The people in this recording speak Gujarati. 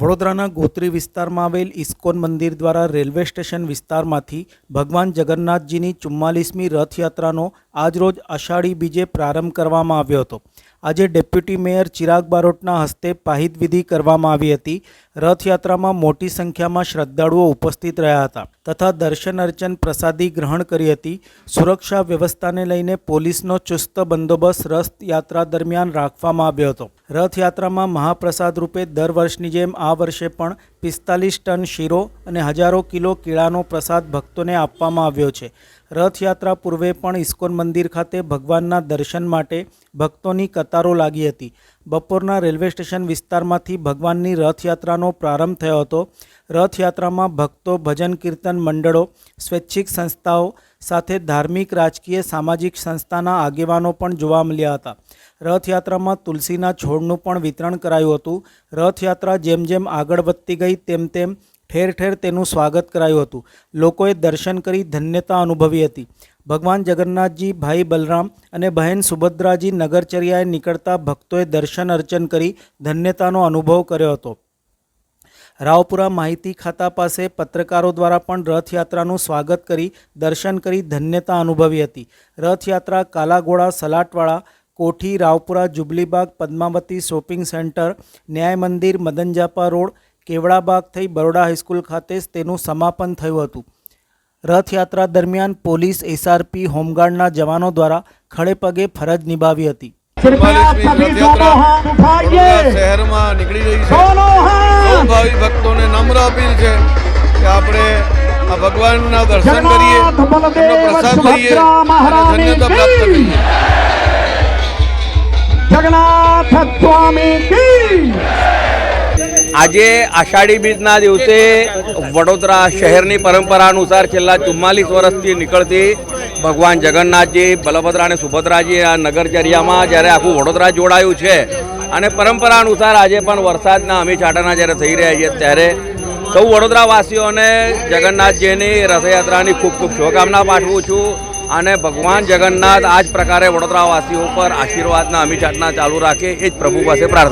વડોદરાના ગોત્રી વિસ્તારમાં આવેલ ઇસ્કોન મંદિર દ્વારા રેલવે સ્ટેશન વિસ્તારમાંથી ભગવાન જગન્નાથજીની ચુમ્માલીસમી રથયાત્રાનો આજરોજ અષાઢી બીજે પ્રારંભ કરવામાં આવ્યો હતો. આજે ડેપ્યુટી મેયર ચિરાગ બારોટના હસ્તે પાહિત વિધિ કરવામાં આવી હતી. રથયાત્રામાં મોટી સંખ્યામાં શ્રદ્ધાળુઓ ઉપસ્થિત રહ્યા હતા તથા દર્શન અર્ચન પ્રસાદી ગ્રહણ કરી હતી. સુરક્ષા વ્યવસ્થાને લઈને પોલીસનો ચુસ્ત બંદોબસ્ત રથયાત્રા દરમિયાન રાખવામાં આવ્યો હતો. રથયાત્રામાં મહાપ્રસાદ રૂપે દર વર્ષની જેમ આ વર્ષે પણ પિસ્તાલીસ ટન શીરો અને હજારો કિલો કેળાનો પ્રસાદ ભક્તોને આપવામાં આવ્યો છે. રથયાત્રા પૂર્વે પણ ઇસ્કોન મંદિર ખાતે ભગવાનના દર્શન માટે ભક્તોની કતારો લાગી હતી. બપોરના રેલવે સ્ટેશન વિસ્તારમાંથી ભગવાનની રથયાત્રાનો પ્રારંભ થયો હતો. રથયાત્રામાં ભક્તો, ભજન કીર્તન મંડળો, સ્વૈચ્છિક સંસ્થાઓ સાથે ધાર્મિક, રાજકીય, સામાજિક સંસ્થાના આગેવાનો પણ જોવા મળ્યા હતા. રથયાત્રામાં તુલસીના છોડનું પણ વિતરણ કરાયું હતું. રથયાત્રા જેમ જેમ આગળ વધતી ગઈ, તેમ તેમ ઠેર ઠેર તેનું સ્વાગત કરાયું હતું. લોકોએ દર્શન કરી ધન્યતા અનુભવી હતી. ભગવાન જગન્નાથજી, ભાઈ બલરામ અને બહેન સુભદ્રાજી નગરચર્યાએ નીકળતા ભક્તોએ દર્શન અર્ચન કરી ધન્યતાનો અનુભવ કર્યો હતો. રાવપુરા માહિતી ખાતા પાસે પત્રકારો દ્વારા પણ રથયાત્રાનું સ્વાગત કરી દર્શન કરી ધન્યતા અનુભવી હતી. Rathyatra Kalaghoda Salatwada Kothi, Raopura, Jubileebaug, Padmavati shopping centre Nyay Mandir મદનજાપા road કેવડાબાગ થઈ બરોડા હાઈસ્કૂલ ખાતે તેનું સમાપન થયું હતું. રથયાત્રા દરમિયાન પોલીસ એસઆરપી હોમગાર્ડના જવાનો દ્વારા ખડેપગે ફરજ નિભાવી હતી. શહેરમાં નીકળી રહી છે. ભાવિ ભક્તોને નમ્ર અપીલ છે કે આપણે આ ભગવાનના દર્શન કરીએ પ્રસાદ લઈએ ધન્યતા પ્રાપ્ત કરીએ. જગન્નાથ સ્વામી આજે આષાઢી બીજના દિવસે વડોદરા શહેરની પરંપરા અનુસાર છેલ્લા ચુમ્માલીસ વર્ષથી નીકળતી ભગવાન જગન્નાથજી, બલભદ્રા અને સુભદ્રાજી આ નગરચર્યામાં જ્યારે આખું વડોદરા જોડાયું છે અને પરંપરા અનુસાર આજે પણ વરસાદના અમી છાંટાના જ્યારે થઈ રહ્યા છે ત્યારે સૌ વડોદરાવાસીઓને જગન્નાથજીની રથયાત્રાની ખૂબ ખૂબ શુભકામના પાઠવું છું અને ભગવાન જગન્નાથ આ જ પ્રકારે વડોદરાવાસીઓ પર આશીર્વાદના અમી છાંટના ચાલુ રાખે એ જ પ્રભુ પાસે પ્રાર્થના